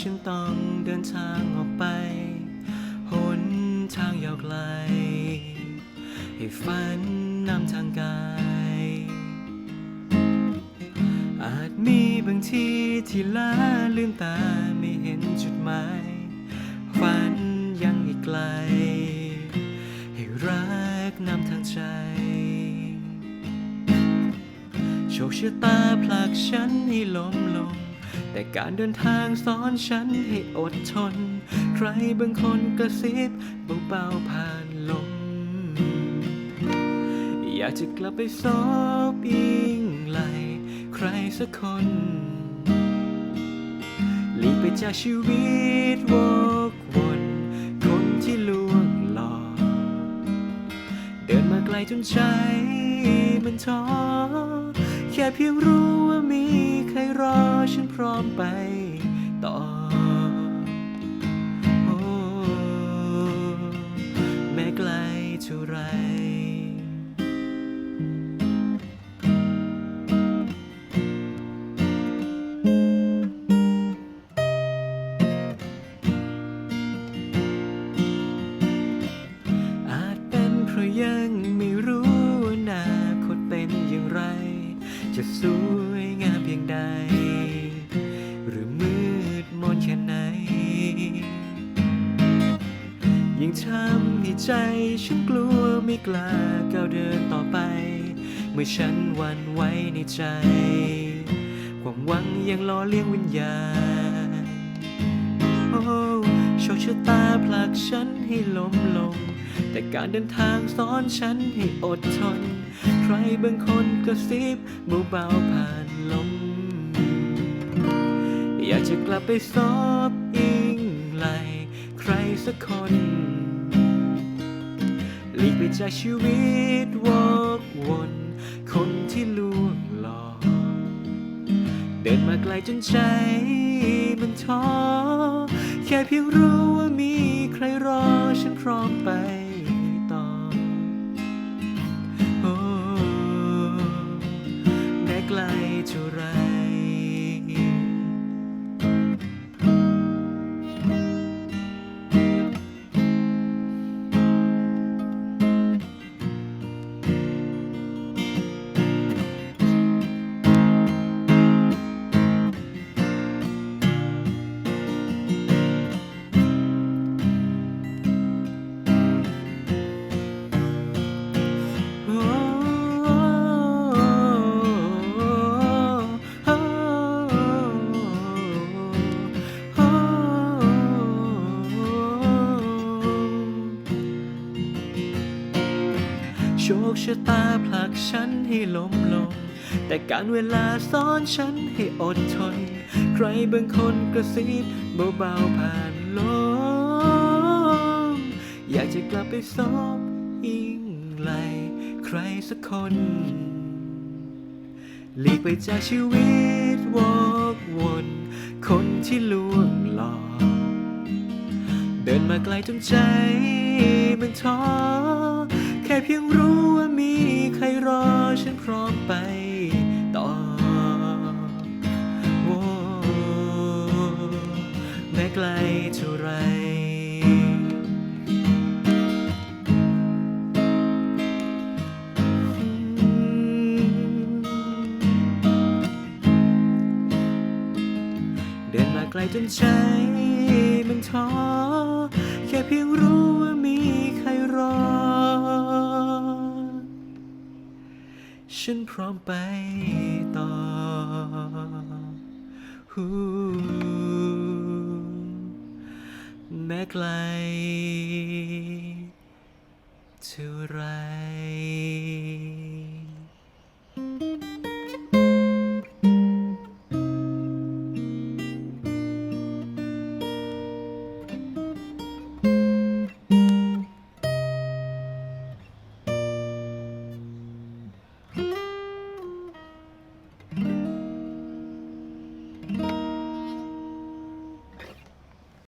ฉันต้องเดินทางออกไป หนทางยาวไกล ให้ฝันนำทางกาย อาจมีบางทีที่ล้าลืมตาไม่เห็นจุดหมาย ฝันยังอีกไกล ให้รักนำทางใจโชคชะตาผลักฉันให้ล้มลง แต่การเดินทางสอนฉันให้อดทน ใครบางคนกระซิบเบาๆผ่านลม อยากจะกลับไปซบอิงไหลใครสักคนหลีกไปจากชีวิตวกวนคนที่ลวงหลอกเดินมาไกลจนใจมันท้อแค่เพียงรู้ พร้อมไปต่อโอ้แม้ไกลเท่าไรอาจเป็นเพราะยังไม่รู้อนาคตเป็นอย่างไร จะสวยงามเพียงใด หรือมืดมนแค่ไหน ยิ่งทำให้ใจฉันกลัวไม่กล้าก้าวเดินต่อไป เมื่อฉันหวันไหว้ในใจ ความหวังยังล่อเลี้ยงวิญญาณโอ้โชคชะตาผลักฉันให้ล้มลง แต่การเดินทางสอนฉันให้อดทน ใครบางคนกระซิบเบาๆผ่านลม อยากจะกลับไปซบอิงไหลใครสักคนหลีกไปจากชีวิตวอกวนคนที่ลวงหลอก เดินมาไกลจนใจมันท้อ แค่เพียงรู้ว่ามีใครรอฉันพร้อมไป เท่าไร ชะตาผลักฉันให้ล้มลง แต่การเวลาสอนฉันให้อดทน ใครบางคนกระซิบเบาๆผ่านลม อยากจะกลับไปซบอิงไหลใครสักคนหลีกไปจากชีวิตวอกวนคนที่ลวงหลอก เดินมาไกลจนใจมันท้อ ค่เพียงรู้ว่ามีใครรอฉันพร้อมไปต่อโอ้แม้ไกลเท่าไรเดินมาไกลจนใจมันท้อแค่เพียงรู้ ฉันพร้อมไปต่อหูแม้ไกลเท่าไร